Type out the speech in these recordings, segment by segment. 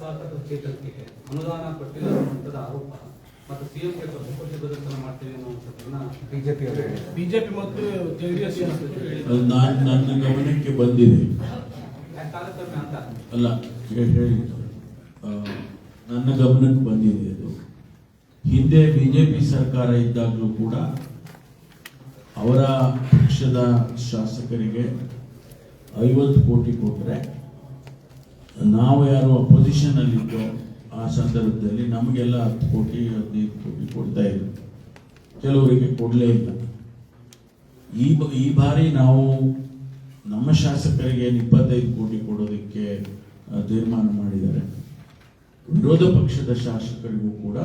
ಸಾಧಕ ಕ್ಷೇತ್ರಕ್ಕೆ ಅನುದಾನ ಕೊಟ್ಟಿಲ್ಲ ಅನ್ನುವಂಥದ್ದು ಆರೋಪ. ಮತ್ತು ಸಿಎಂಗೆ ಪ್ರತಿಪಕ್ಷ ಪ್ರದರ್ಶನ ಮಾಡ್ತೀವಿ ಅನ್ನುವಂಥದ್ದನ್ನ ಬಿಜೆಪಿ ಅವರು ಹೇಳಿದ್ದಾರೆ. ಬಿಜೆಪಿ ಮತ್ತು ಜೆಡಿಎಸ್ ಅದು ನಾನು ನನ್ನ ಗಮನಕ್ಕೆ ಬಂದಿದೆ. ಅಂತ? ಅಲ್ಲ ಹೇಳಿದ್ದು ನನ್ನ ಗಮನಕ್ಕೆ ಬಂದಿದೆ ಅದು. ಹಿಂದೆ ಬಿಜೆಪಿ ಸರ್ಕಾರ ಇದ್ದಾಗಲೂ ಕೂಡ ಅವರ ಪಕ್ಷದ ಶಾಸಕರಿಗೆ ಐವತ್ತು ಕೋಟಿ ಕೊಟ್ಟರೆ ನಾವು ಯಾರು ಅಪೋಸಿಷನ್ ಅಲ್ಲಿದ್ದೋ ಆ ಸಂದರ್ಭದಲ್ಲಿ ನಮಗೆಲ್ಲ ಹತ್ತು ಕೋಟಿ, ಹದಿನೈದು ಕೋಟಿ ಕೊಡ್ತಾ ಇದ್ರು ಕೆಲವರಿಗೆ ಕೊಡಲೇ ಇಲ್ಲ. ಈ ಈ ಬಾರಿ ನಾವು ನಮ್ಮ ಶಾಸಕರಿಗೆ ಏನು ಇಪ್ಪತ್ತೈದು ಕೋಟಿ ಕೊಡೋದಕ್ಕೆ ತೀರ್ಮಾನ ಮಾಡಿದ್ದಾರೆ. ವಿರೋಧ ಪಕ್ಷದ ಶಾಸಕರಿಗೂ ಕೂಡ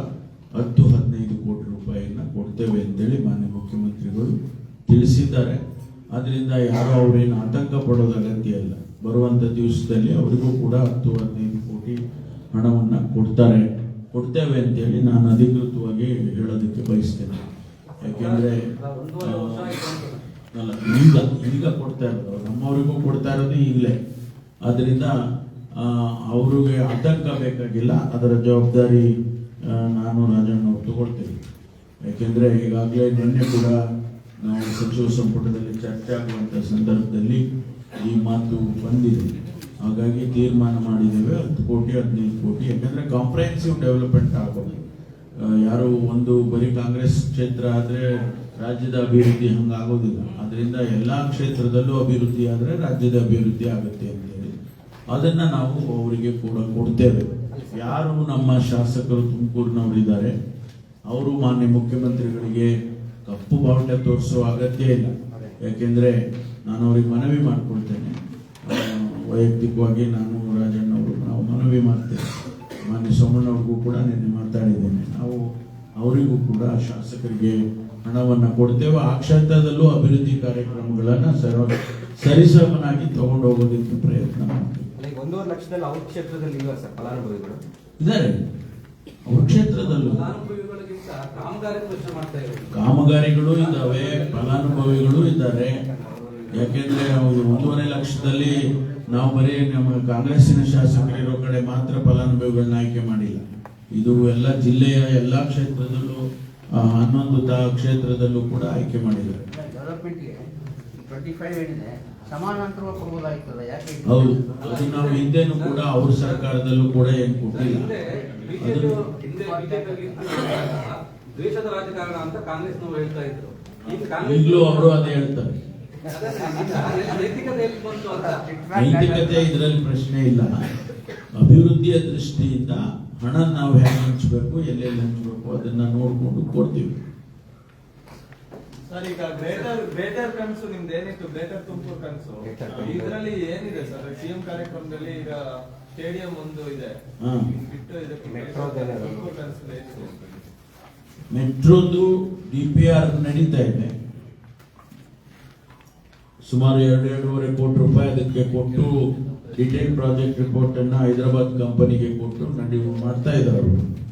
ಹತ್ತು, ಹದಿನೈದು ಕೋಟಿ ರೂಪಾಯಿಯನ್ನ ಕೊಡ್ತೇವೆ ಅಂತೇಳಿ ಮಾನ್ಯ ಮುಖ್ಯಮಂತ್ರಿಗಳು ತಿಳಿಸಿದ್ದಾರೆ. ಅದರಿಂದ ಯಾರು ಅವರೇನು ಆತಂಕ ಪಡೋದು ಅಗತ್ಯ ಇಲ್ಲ. ಬರುವಂತ ದಿವಸದಲ್ಲಿ ಅವರಿಗೂ ಕೂಡ ಹತ್ತು ಹದಿನೈದು ಕೋಟಿ ಹಣವನ್ನು ಕೊಡ್ತಾರೆ. ಕೊಡ್ತೇವೆ ಅಂತೇಳಿ ನಾನು ಅಧಿಕೃತವಾಗಿ ಹೇಳೋದಕ್ಕೆ ಬಯಸ್ತೇನೆ. ಯಾಕೆಂದರೆ ಅಲ್ಲ, ಈಗ ಈಗ ಕೊಡ್ತಾ ಇರೋದು. ನಮ್ಮವರಿಗೂ ಕೊಡ್ತಾ ಇರೋದು ಈಗಲೇ ಆದ್ದರಿಂದ ಅವ್ರಿಗೆ ಆತಂಕ ಬೇಕಾಗಿಲ್ಲ. ಅದರ ಜವಾಬ್ದಾರಿ ನಾನು ರಾಜಣ್ಣ ಅವ್ರು ತಗೊಳ್ತೇನೆ. ಯಾಕೆಂದರೆ, ಈಗಾಗಲೇ ನಿನ್ನೆ ಕೂಡ ನಾವು ಸಚಿವ ಸಂಪುಟದಲ್ಲಿ ಚರ್ಚೆ ಆಗುವಂಥ ಸಂದರ್ಭದಲ್ಲಿ ಈ ಮಾತು ಬಂದಿದೆ. ಹಾಗಾಗಿ ತೀರ್ಮಾನ ಮಾಡಿದ್ದೇವೆ. ಹತ್ತು ಕೋಟಿ, ಹದಿನೈದು ಕೋಟಿ. ಯಾಕಂದರೆ ಕಾಂಪ್ರಹೆನ್ಸಿವ್ ಡೆವಲಪ್ಮೆಂಟ್ ಆಗೋದು. ಯಾರು ಒಂದು ಬರೀ ಕಾಂಗ್ರೆಸ್ ಕ್ಷೇತ್ರ ಆದರೆ ರಾಜ್ಯದ ಅಭಿವೃದ್ಧಿ ಹಂಗಾಗೋದಿಲ್ಲ. ಅದರಿಂದ ಎಲ್ಲಾ ಕ್ಷೇತ್ರದಲ್ಲೂ ಅಭಿವೃದ್ಧಿ ಆದರೆ ರಾಜ್ಯದ ಅಭಿವೃದ್ಧಿ ಆಗುತ್ತೆ ಅಂತೇಳಿ. ಅದನ್ನ ನಾವು ಅವರಿಗೆ ಕೂಡ ಕೊಡ್ತೇವೆ. ಯಾರು ನಮ್ಮ ಶಾಸಕರು ತುಮಕೂರಿನವರಿದ್ದಾರೆ, ಅವರು ಮಾನ್ಯ ಮುಖ್ಯಮಂತ್ರಿಗಳಿಗೆ ಕಪ್ಪು ಬಾವುಟ ತೋರಿಸುವ ಅಗತ್ಯ ಇಲ್ಲ. ಯಾಕೆಂದ್ರೆ ನಾನು ಅವ್ರಿಗೆ ಮನವಿ ಮಾಡ್ಕೊಳ್ತೇನೆ. ವೈಯಕ್ತಿಕವಾಗಿ ನಾನು ರಾಜಣ್ಣ ಅವರು ನಾವು ಮನವಿ ಮಾಡ್ತೇವೆ. ಮಾನ್ಯ ಸೋಮಣ್ಣವ್ರಿಗೂ ಕೂಡ ನಿನ್ನೆ ಮಾತಾಡಿದ್ದೇನೆ ನಾವು ಅವರಿಗೂ ಕೂಡ ಶಾಸಕರಿಗೆ ಹಣವನ್ನು ಕೊಡ್ತೇವೆ. ಆ ಕ್ಷೇತ್ರದಲ್ಲೂ ಅಭಿವೃದ್ಧಿ ಕಾರ್ಯಕ್ರಮಗಳನ್ನು ಸರ್ವ ಸರಿಸಮನಾಗಿ ತಗೊಂಡು ಹೋಗೋದಕ್ಕೆ ಪ್ರಯತ್ನ ಮಾಡ್ತೀವಿ. ಒಂದೂವರೆ ಲಕ್ಷದಲ್ಲಿ ಅವ್ರ ಕ್ಷೇತ್ರದಲ್ಲಿ ಇದ್ದಾರೆ. ಕಾಮಗಾರಿಗಳು ಇದ್ದಾವೆ ಫಲಾನುಭವಿಗಳು ಇದ್ದಾರೆ. ಯಾಕೆಂದ್ರೆ ಅವ್ರು ಒಂದೂವರೆ ಲಕ್ಷದಲ್ಲಿ ನಾವು ಬರೀ ನಮ್ಮ ಕಾಂಗ್ರೆಸ್ಸಿನ ಶಾಸಕರಿರೋ ಕಡೆ ಮಾತ್ರ ಫಲಾನುಭವಿಗಳನ್ನ ಆಯ್ಕೆ ಮಾಡಿಲ್ಲ. ಇದು ಎಲ್ಲ ಜಿಲ್ಲೆಯ ಎಲ್ಲ ಕ್ಷೇತ್ರದಲ್ಲೂ ಹನ್ನೊಂದು ತಾ ಕ್ಷೇತ್ರದಲ್ಲೂ ಕೂಡ ಆಯ್ಕೆ ಮಾಡಿದ್ದಾರೆ. ಹೌದು. ಅದು ನಾವು ಹಿಂದೆನೂ ಕೂಡ ಅವ್ರ ಸರ್ಕಾರದಲ್ಲೂ ಕೂಡ ಏನು ಕೊಟ್ಟಿಲ್ಲ. ದ್ವೇಷದ ರಾಜಕಾರಣ ಅಂತ ಕಾಂಗ್ರೆಸ್ನವರು ಹೇಳ್ತಾ ಇದ್ರು. ಈಗ ಕಾಂಗ್ರೆಸ್ ಈಗಲೂ ಅವರು ಅದೇ ಹೇಳ್ತಾರೆ. ನೈತಿಕತೆ ಇದರಲ್ಲಿ ಪ್ರಶ್ನೆ ಇಲ್ಲ. ಅಭಿವೃದ್ಧಿಯ ದೃಷ್ಟಿಯಿಂದ ಹಣ ನಾವು ಹೇಗೆ ಹಂಚಬೇಕು ಎಲ್ಲೆಲ್ಲಿ ಹಂಚಬೇಕು ಅದನ್ನ ನೋಡ್ಕೊಂಡು ಕೊಡ್ತೀವಿ. ಸರ್ ಈಗ ಗ್ರೇಟರ್ ಗ್ರೇಟರ್ ಕನಸು ನಿಮ್ದು ಏನಿತ್ತು? ಗ್ರೇಟರ್ ತುಮಕೂರು ಕನಸು. ಇದರಲ್ಲಿ ಏನಿದೆ ಸರ್? ಸಿಎಂ ಕಾರ್ಯಕ್ರಮದಲ್ಲಿ ಈಗ ಸ್ಟೇಡಿಯಂ ಒಂದು ಇದೆ. ಹಾ. ಬಿಟ್ಟು ಇದಕ್ಕೆ. ತುಮಕೂರು ಕನಸು ಏನಿದೆ? ಮೆಟ್ರೋದು ಡಿ ಪಿ ಆರ್ ನಡೀತಾ ಇದೆ. ಸುಮಾರು ಎರಡು ಎರಡೂವರೆ ಕೋಟಿ ರೂಪಾಯಿ ಅದಕ್ಕೆ ಕೊಟ್ಟು ಡಿಟೇಲ್ ಪ್ರಾಜೆಕ್ಟ್ ರಿಪೋರ್ಟ್ ಅನ್ನ ಹೈದರಾಬಾದ್ ಕಂಪನಿಗೆ ಕೊಟ್ಟು ನಡಿ ಮಾಡ್ತಾ ಇದ್ದಾರೆ ಅವರು.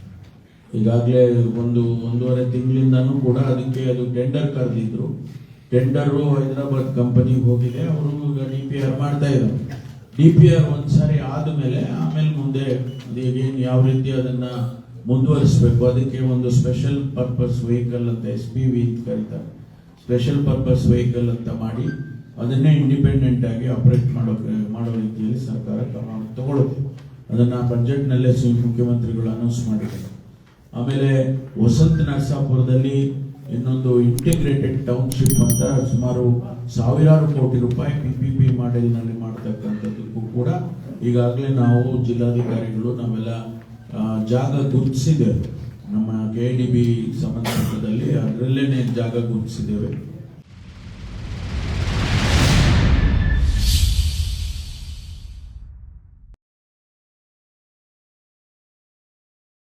ಈಗಾಗಲೇ ಒಂದು ಒಂದೂವರೆ ತಿಂಗಳಿಂದನೂ ಕೂಡ ಅದಕ್ಕೆ ಅದು ಟೆಂಡರ್ ಕರೆದಿದ್ರು. ಟೆಂಡರು ಹೈದರಾಬಾದ್ ಕಂಪನಿಗೆ ಹೋಗಿದೆ. ಅವರು ಈಗ ಡಿ ಪಿ ಆರ್ ಮಾಡ್ತಾ ಇದ್ದಾರೆ. ಡಿ ಪಿ ಆರ್ ಒಂದ್ಸಾರಿ ಆದ್ಮೇಲೆ ಆಮೇಲೆ ಮುಂದೆ ಅದೇನು ಯಾವ ರೀತಿ ಅದನ್ನ ಮುಂದುವರಿಸಬೇಕು? ಅದಕ್ಕೆ ಒಂದು ಸ್ಪೆಷಲ್ ಪರ್ಪಸ್ ವೆಹಿಕಲ್ ಅಂತ ಎಸ್ ಪಿ ವಿ ಅಂತ ಕರೀತಾರೆ. ಸ್ಪೆಷಲ್ ಪರ್ಪಸ್ ವೆಹಿಕಲ್ ಅಂತ ಮಾಡಿ ಅದನ್ನೇ ಇಂಡಿಪೆಂಡೆಂಟ್ ಆಗಿ ಆಪರೇಟ್ ಮಾಡೋ ಮಾಡೋ ರೀತಿಯಲ್ಲಿ ಸರ್ಕಾರ ಕ್ರಮ ತಗೊಳ್ಳುತ್ತೆ. ಅದನ್ನ ಬಜೆಟ್ನಲ್ಲೇ ಮುಖ್ಯಮಂತ್ರಿಗಳು ಅನೌನ್ಸ್ ಮಾಡಿದ್ದಾರೆ. ಆಮೇಲೆ ವಸಂತ ನರಸಾಪುರದಲ್ಲಿ ಇನ್ನೊಂದು ಇಂಟಿಗ್ರೇಟೆಡ್ ಟೌನ್ಶಿಪ್ ಅಂತ ಸುಮಾರು ಸಾವಿರಾರು ಕೋಟಿ ರೂಪಾಯಿ ಪಿ ಪಿ ಪಿ ಮಾಡೆಲ್ನಲ್ಲಿ ಮಾಡ್ತಕ್ಕಂಥದ್ದಕ್ಕೂ ಕೂಡ ಈಗಾಗಲೇ ನಾವು ಜಿಲ್ಲಾಧಿಕಾರಿಗಳು ನಾವೆಲ್ಲ ಜಾಗ ಗುರುತಿಸಿದ್ದೇವೆ. ನಮ್ಮ ಕೆ ಡಿ ಬಿ ಸಂಬಂಧಪಟ್ಟದಲ್ಲಿ ಅದರಲ್ಲೇ ಜಾಗ ಗುರುತಿಸಿದ್ದೇವೆ.